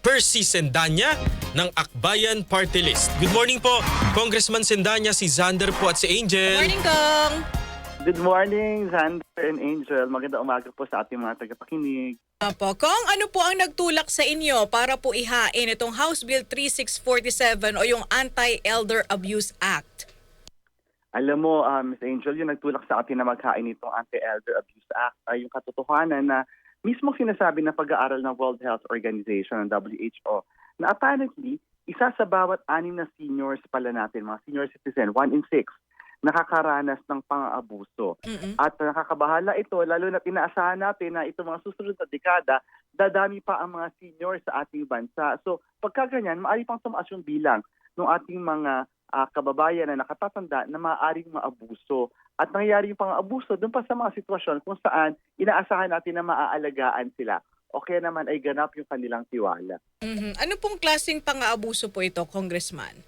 Percy Sendanya ng Akbayan Party List. Good morning po, Congressman Sendanya, si Xander po at si Angel. Morning, Kong! Good morning, Xander and Angel. Maganda umaga po sa ating mga tagapakinig. Apo, Kong, ano po ang nagtulak sa inyo para po ihain itong House Bill 3647 o yung Anti-Elder Abuse Act? Alam mo, uh, Ms. Angel, yung nagtulak sa atin na maghain itong Anti-Elder Abuse Act ay yung katotohanan na mismo sinasabi ng pag-aaral ng World Health Organization, ng WHO, na apparently, isa sa bawat anim na seniors pala natin, mga senior citizen, one in six, nakakaranas ng pang-abuso. Mm-mm. At nakakabahala ito, lalo na inaasahan natin na ito mga susunod na dekada, dadami pa ang mga senior sa ating bansa. So pagka ganyan, maaari pang tumaas yung bilang ng ating mga ah, kababayan na nakatatanda na maaaring maabuso. At nangyayari yung pang-abuso doon pa sa mga sitwasyon kung saan inaasahan natin na maaalagaan sila. O kaya naman ay ganap yung kanilang tiwala. Mhm. Ano pong klaseng pang-aabuso po ito, Congressman?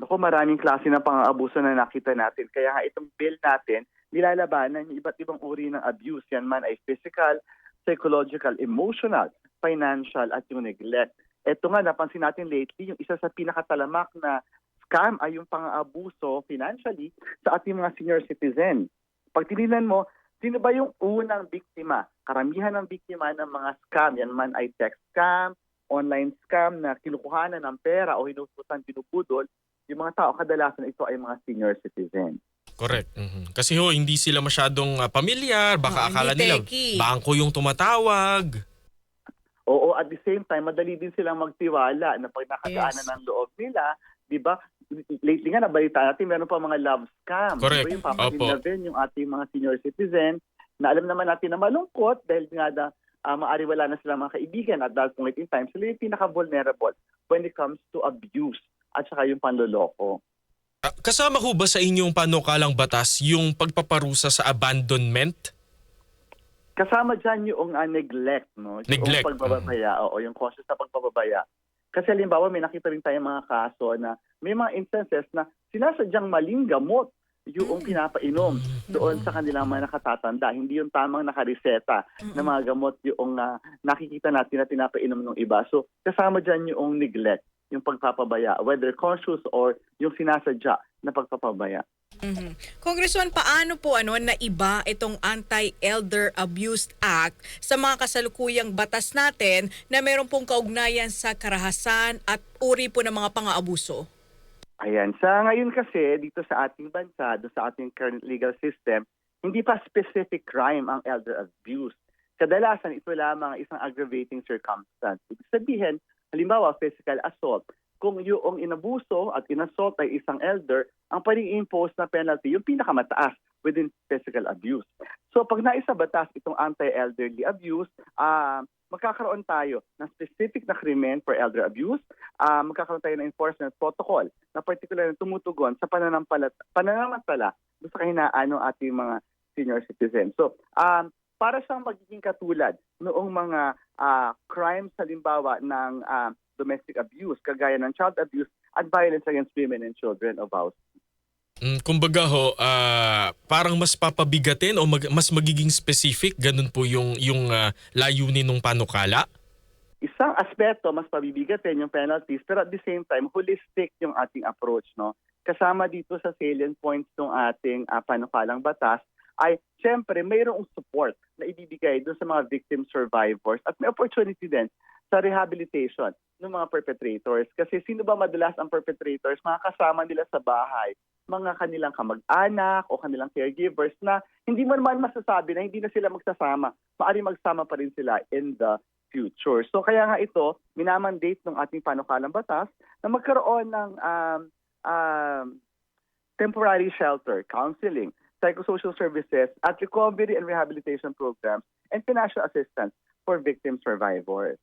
Naku, maraming klase ng pang-aabuso na nakita natin. Kaya nga itong bill natin, nilalabanan yung iba't ibang uri ng abuse. Yan man ay physical, psychological, emotional, financial, at yung neglect. Ito nga, napansin natin lately, yung isa sa pinakatalamak na scam ay yung pang-aabuso financially sa ating mga senior citizen. Pag tinignan mo, sino ba yung unang biktima? Karamihan ng biktima ng mga scam, yan man ay text scam, online scam na kinukuhanan ng pera o hinusutan binubudol, yung mga tao kadalasan ito ay mga senior citizen. Correct. Mhm. Kasi ho, hindi sila masyadong ah, pamilyar. Baka Oo, akala nila techie. bangko yung tumatawag. Oo, at the same time, madali din silang magtiwala na pag nakagaanan Yes. ng loob nila, di ba? Lately nga, nabalita natin, meron pa mga love scam. Correct. Ba, yung papadin Opo. na rin yung ating mga senior citizen na alam naman natin na malungkot dahil nga da, uh, maari wala na silang mga kaibigan at that point in time, sila yung pinaka-vulnerable when it comes to abuse at saka yung panloloko. Ah, Kasama ho ba sa inyong panukalang batas yung pagpaparusa sa abandonment? Kasama dyan yung uh, neglect, no? Neglect. Yung pagbababaya, oo, yung causes sa pagbababaya. Kasi halimbawa, may nakita rin tayong mga kaso na may mga instances na sinasadyang maling gamot yung Mm. pinapainom doon sa kanilang mga nakatatanda. Hindi yung tamang nakareseta na mga gamot yung ah, nakikita natin na pinapainom ng iba. So, kasama dyan yung neglect, yung pagpapabaya, whether conscious or yung sinasadya na pagpapabaya. Mhm. Congressman, paano po ano na iba itong Anti-Elder Abuse Act sa mga kasalukuyang batas natin na meron pong kaugnayan sa karahasan at uri po ng mga pang-aabuso? Ayan. Sa ngayon kasi, dito sa ating bansa, doon sa ating current legal system, hindi pa specific crime ang elder abuse. Kadalasan, ito lamang ang isang aggravating circumstance. Ibig sabihin, halimbawa, physical assault. Kung yung inabuso at inassault ay isang elder, ang pwedeng impose na penalty, yung pinakamataas within physical abuse. So pag naisa batas itong anti-elderly abuse, ah magkakaroon tayo ng specific na krimen for elder abuse, ah magkakaroon tayo ng enforcement protocol na particular na tumutugon sa pananampalat pananamantala doon sa kahinaan ng ating mga senior citizens. So, um, para siyang magiging katulad noong mga ah, crimes halimbawa ng ah, domestic abuse, kagaya ng child abuse at violence against women and children of house. Mm, kumbaga ho, ah, parang mas papabigatin o mag- mas magiging specific, ganun po yung, yung ah, layunin ng panukala? isang aspeto mas pabibigatin yung penalties pero at the same time holistic yung ating approach no kasama dito sa salient points ng ating uh, panukalang batas ay siyempre mayroong support na ibibigay doon sa mga victim survivors at may opportunity din sa rehabilitation ng mga perpetrators. Kasi sino ba madalas ang perpetrators? Mga kasama nila sa bahay mga kanilang kamag-anak o kanilang caregivers na hindi mo naman masasabi na hindi na sila magsasama. Maari magsama pa rin sila in the future. So kaya nga ito, minamandate ng ating panukalang batas na magkaroon ng um, um, temporary shelter, counseling, psychosocial services, at recovery and rehabilitation programs and financial assistance for victim survivors.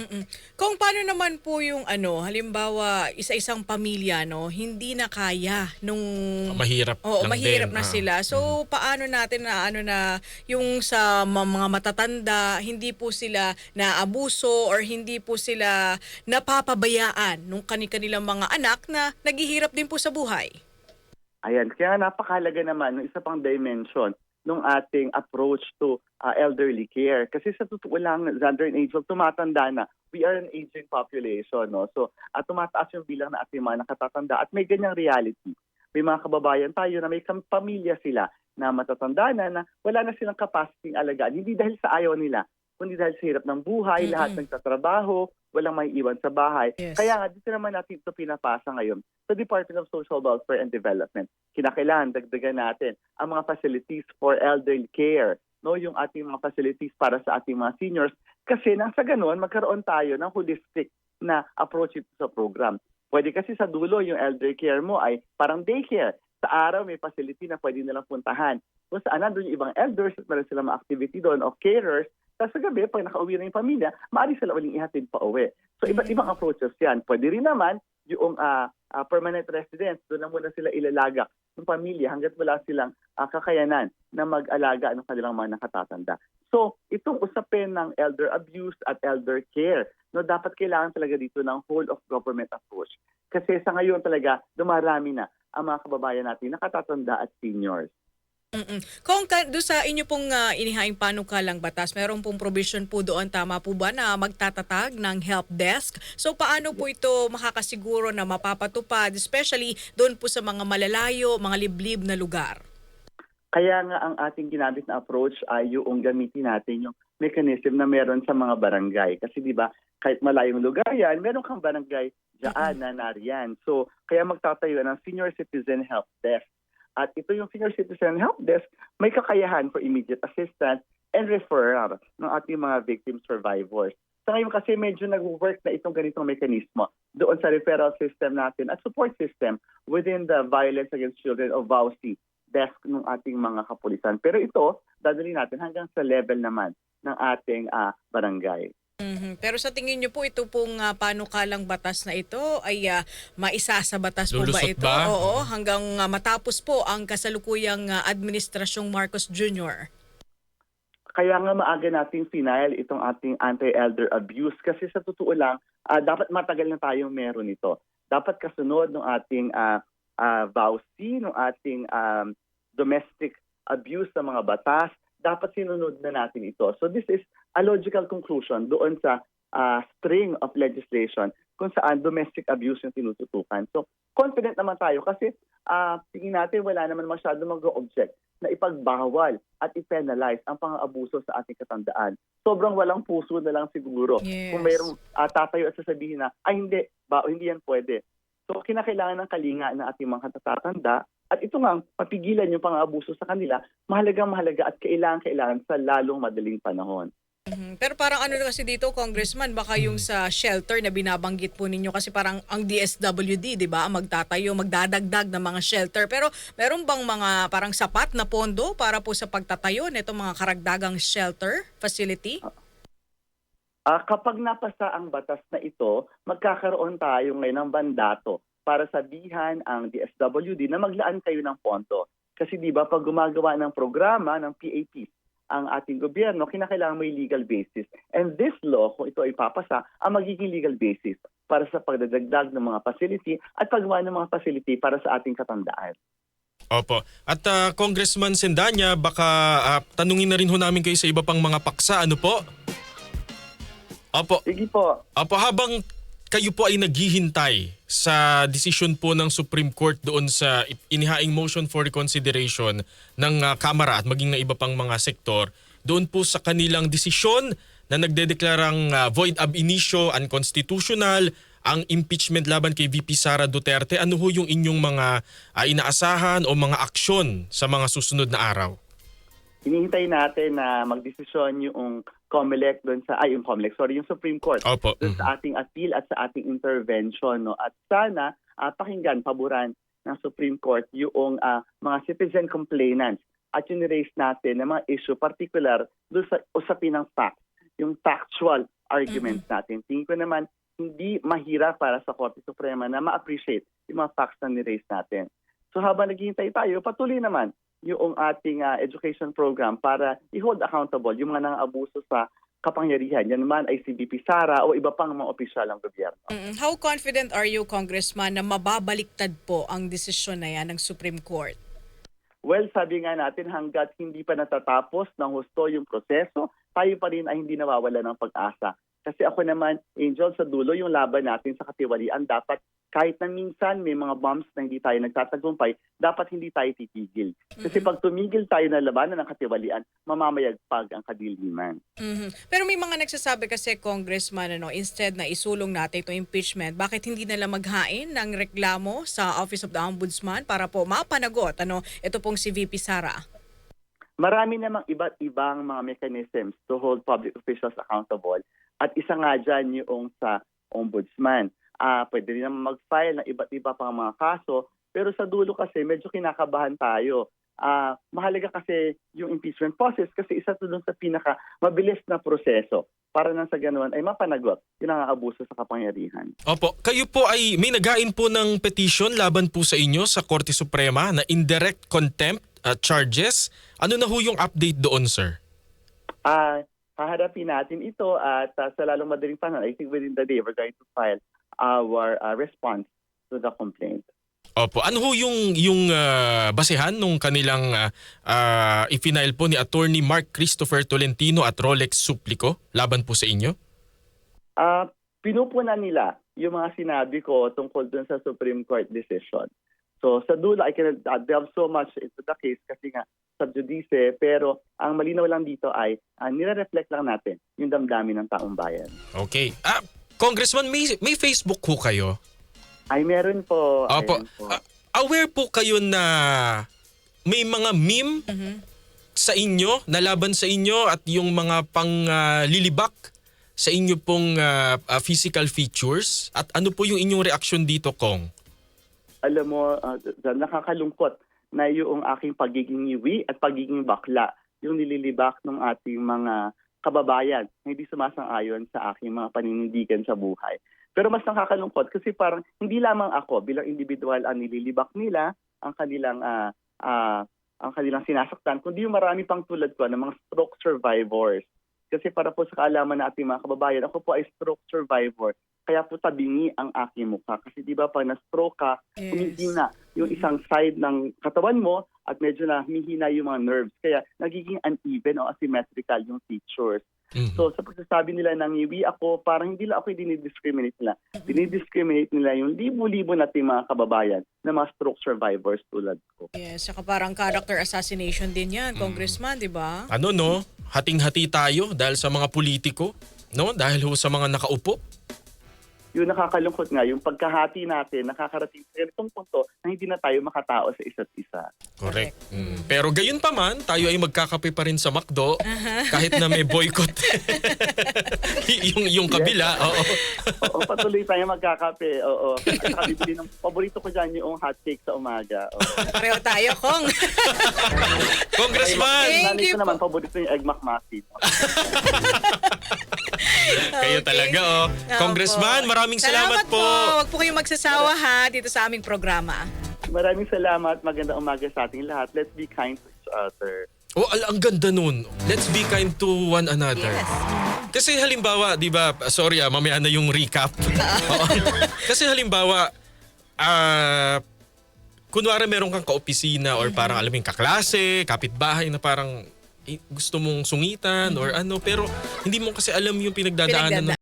Mm-mm. Kung paano naman po yung ano, halimbawa isa-isang pamilya no, hindi na kaya nung Mahirap Oo, lang mahirap din. na Ah. sila. So paano natin na ano na yung sa mga matatanda, hindi po sila naabuso or hindi po sila napapabayaan nung kani-kanilang mga anak na naghihirap din po sa buhay. Ayan, kaya napakalaga naman ng isa pang dimension ng ating approach to uh, elderly care. Kasi sa totoo lang, Xander and Angel, tumatanda na. We are an aging population. No? So, at tumataas yung bilang na ating mga nakatatanda. At may ganyang reality. May mga kababayan tayo na may pamilya sila na matatanda na, na wala na silang capacity alagaan. Hindi dahil sa ayaw nila, kundi dahil sa hirap ng buhay, Mm-mm. lahat nagtatrabaho, walang may iwan sa bahay. Yes. Kaya nga, dito naman natin ito pinapasa ngayon sa Department of Social Welfare and Development. Kinakailangan dagdagan natin ang mga facilities for elderly care, no yung ating mga facilities para sa ating mga seniors kasi nang sa ganun magkaroon tayo ng holistic na approach ito sa program. Pwede kasi sa dulo yung elder care mo ay parang daycare. Sa araw may facility na pwede nilang puntahan. Kung saan nandun yung ibang elders meron silang mga activity doon o carers, tapos sa gabi, pag nakauwi na yung pamilya, maaari sila uling ihatid pa uwi. So iba't ibang approaches yan. Pwede rin naman yung ah, ah, permanent residents, doon na muna sila ilalagak ng pamilya hanggat wala silang ah, kakayanan na mag-alaga ng kanilang mga nakatatanda. So, itong usapin ng elder abuse at elder care, no, dapat kailangan talaga dito ng whole of government approach. Kasi sa ngayon talaga, dumarami na ang mga kababayan natin nakatatanda at seniors. Mm-mm. Kung ka, doon sa inyo pong uh, inihaing panukalang batas, meron pong provision po doon, tama po ba, na magtatatag ng help desk? So paano po ito makakasiguro na mapapatupad, especially doon po sa mga malalayo, mga liblib na lugar? Kaya nga ang ating ginamit na approach ay yung gamitin natin yung mechanism na meron sa mga barangay. Kasi di ba, kahit malayong lugar yan, meron kang barangay dyan na nariyan. So, kaya magtatayo ng Senior Citizen Help Desk. At ito yung Senior Citizen Help Desk, may kakayahan for immediate assistance and referral ng ating mga victim survivors. Sa ngayon kasi medyo nag-work na itong ganitong mekanismo doon sa referral system natin at support system within the Violence Against Children o VAUC desk ng ating mga kapulisan. Pero ito, dadali natin hanggang sa level naman ng ating ah, barangay. Mhm. Pero sa tingin niyo po, ito pong uh, panukalang batas na ito ay ah, maisa sa batas po ba Lulusot ito? ba? Oo, hanggang ah, matapos po ang kasalukuyang ah, administrasyong Marcos Jr. Kaya nga maaga nating final itong ating anti-elder abuse kasi sa totoo lang, ah, dapat matagal na tayong meron ito. Dapat kasunod ng ating uh, VAUC, ng ating um, domestic abuse sa mga batas, dapat sinunod na natin ito. So this is a logical conclusion doon sa ah, string of legislation kung saan domestic abuse yung tinututukan. So confident naman tayo kasi ah, tingin natin wala naman masyado mag-object na ipagbawal at i-penalize ang pang-abuso sa ating katandaan. Sobrang walang puso na lang siguro. Yes. Kung mayroong ah, tatayo at sasabihin na, ay hindi, ba, hindi yan pwede. So kinakailangan ng kalinga ng ating mga katatanda at ito nga, papigilan yung pang-abuso sa kanila, mahalagang mahalaga at kailangan-kailangan sa lalong madaling panahon. Mhm. Pero parang ano kasi dito, Congressman, baka yung sa shelter na binabanggit po ninyo kasi parang ang DSWD, di ba, magtatayo, magdadagdag ng mga shelter. Pero meron bang mga parang sapat na pondo para po sa pagtatayo nitong mga karagdagang shelter facility? Ah, kapag napasa ang batas na ito, magkakaroon tayo ngayon ng bandato para sabihan ang DSWD na maglaan kayo ng pondo. Kasi di ba pag gumagawa ng programa ng PAP ang ating gobyerno, kinakailangan may legal basis. And this law, kung ito ay papasa, ang magiging legal basis para sa pagdadagdag ng mga facility at paggawa ng mga facility para sa ating katandaan. Opo. At ah, Congressman Sendanya, baka ah, tanungin na rin ho namin kayo sa iba pang mga paksa. Ano po? Opo. Sige po. Opo, habang kayo po ay naghihintay sa desisyon po ng Supreme Court doon sa inihaing motion for reconsideration ng ah, Kamara at maging ng iba pang mga sektor, doon po sa kanilang desisyon na nagdedeklarang ah, void ab initio, unconstitutional, ang impeachment laban kay VP Sara Duterte, ano ho yung inyong mga ah, inaasahan o mga aksyon sa mga susunod na araw? Hinihintay natin na magdesisyon yung COMELEC doon sa, ay yung COMELEC, sorry, yung Supreme Court. Opo. doon Mhm. sa ating appeal at sa ating intervention. No? At sana ah, pakinggan, paboran ng Supreme Court yung ah, mga citizen complainants at yung raise natin ng mga issue particular doon sa usapin ng facts, yung factual arguments natin. Tingin ko naman hindi mahirap para sa Korte Suprema na ma-appreciate yung mga facts na ni-raise natin. So habang naghihintay tayo, patuloy naman yung ating ah, education program para i-hold accountable yung mga nang-abuso sa kapangyarihan. Yan naman ay si BP Sara o iba pang mga opisyal ng gobyerno. How confident are you, Congressman, na mababaliktad po ang desisyon na yan ng Supreme Court? Well, sabi nga natin, hanggat hindi pa natatapos ng husto yung proseso, tayo pa rin ay hindi nawawala ng pag-asa. Kasi ako naman, Angel, sa dulo, yung laban natin sa katiwalian, dapat kahit na minsan may mga bombs na hindi tayo nagtatagumpay, dapat hindi tayo titigil. Kasi pag tumigil tayo na labanan ng katiwalian, mamamayagpag ang kadiliman. Mhm. Pero may mga nagsasabi kasi congressman ano, instead na isulong natin itong impeachment, bakit hindi nila maghain ng reklamo sa Office of the Ombudsman para po mapanagot ano ito pong si VP Sara? Marami namang iba't ibang mga mechanisms to hold public officials accountable. At isa nga dyan yung sa ombudsman. Ah, pwede rin naman mag-file ng iba't iba pang mga kaso. Pero sa dulo kasi medyo kinakabahan tayo. Ah, mahalaga kasi yung impeachment process kasi isa to dun sa pinaka mabilis na proseso para nang sa ganoon ay mapanagot yung ang abuso sa kapangyarihan. Opo, kayo po ay may nagain po ng petition laban po sa inyo sa Korte Suprema na indirect contempt uh, charges. Ano na ho yung update doon, sir? Ah, haharapin natin ito at ah, sa lalong madaling panahon, I think within the day, we're going to file our ah, response to the complaint. Opo, ano ho yung yung ah, basehan nung kanilang uh, ifinail po ni Attorney Mark Christopher Tolentino at Rolex Suplico laban po sa inyo? Ah, pinupunan nila yung mga sinabi ko tungkol dun sa Supreme Court decision. So sa dulo, I cannot uh, delve so much into the case kasi nga sub judice, pero ang malinaw lang dito ay uh, nire-reflect lang natin yung damdamin ng taong bayan. Okay. Ah, Congressman, may, may Facebook ho kayo? Ay, meron po. Opo. Ayan po. Ah, aware po kayo na may mga meme sa inyo, na laban sa inyo at yung mga panglilibak sa inyo pong ah, ah, physical features? At ano po yung inyong reaksyon dito, Kong? alam mo, uh, nakakalungkot na yung aking pagiging iwi at pagiging bakla, yung nililibak ng ating mga kababayan na hindi sumasang-ayon sa aking mga paninindigan sa buhay. Pero mas nakakalungkot kasi parang hindi lamang ako bilang individual ang nililibak nila, ang kanilang ah, ah, ang kanilang sinasaktan, kundi yung marami pang tulad ko ng mga stroke survivors. Kasi para po sa kaalaman ng ating mga kababayan, ako po ay stroke survivor. Kaya po tabingi ang aking mukha. Kasi di ba pag na-stroke ka, Yes. humihina yung isang side ng katawan mo at medyo na humihina yung mga nerves. Kaya nagiging uneven o asymmetrical yung features. Mhm. So sa pagsasabi nila ng iwi ako, parang hindi lang ako dinidiscriminate nila. Dinidiscriminate nila yung libo-libo nating mga kababayan na mga stroke survivors tulad ko. Yes, saka parang character assassination din yan, congressman, di ba? ano no, hating-hati tayo dahil sa mga politiko, no? Dahil ho sa mga nakaupo. Yung nakakalungkot nga, yung pagkahati natin, nakakarating sa ganitong punto na hindi na tayo makatao sa isa't isa. Correct. Mm. Pero gayon pa man, tayo ay magkakape pa rin sa McDo kahit na may boycott. yung yung kabila, oo. Oo, patuloy tayo magkakape. Oo. At ng paborito ko dyan yung hot cake sa umaga. Oo. Pareho tayo, Kong. Congressman, Thank Nanay you ko naman, paborito yung egg McMuffin. kayo Okay. talaga oh. Opo. Congressman, maraming salamat, po. Huwag po kayong magsasawa ha dito sa aming programa. Maraming salamat. Magandang umaga sa ating lahat. Let's be kind to each other. Oh, al- ang ganda nun. Let's be kind to one another. Yes. Kasi halimbawa, 'di ba? Sorry ah, mamaya na yung recap. Oo. Kasi halimbawa, ah kunwari meron kang kaopisina or parang alam mo yung kaklase, kapitbahay na parang gusto mong sungitan or ano pero hindi mo kasi alam yung pinagdadaanan ng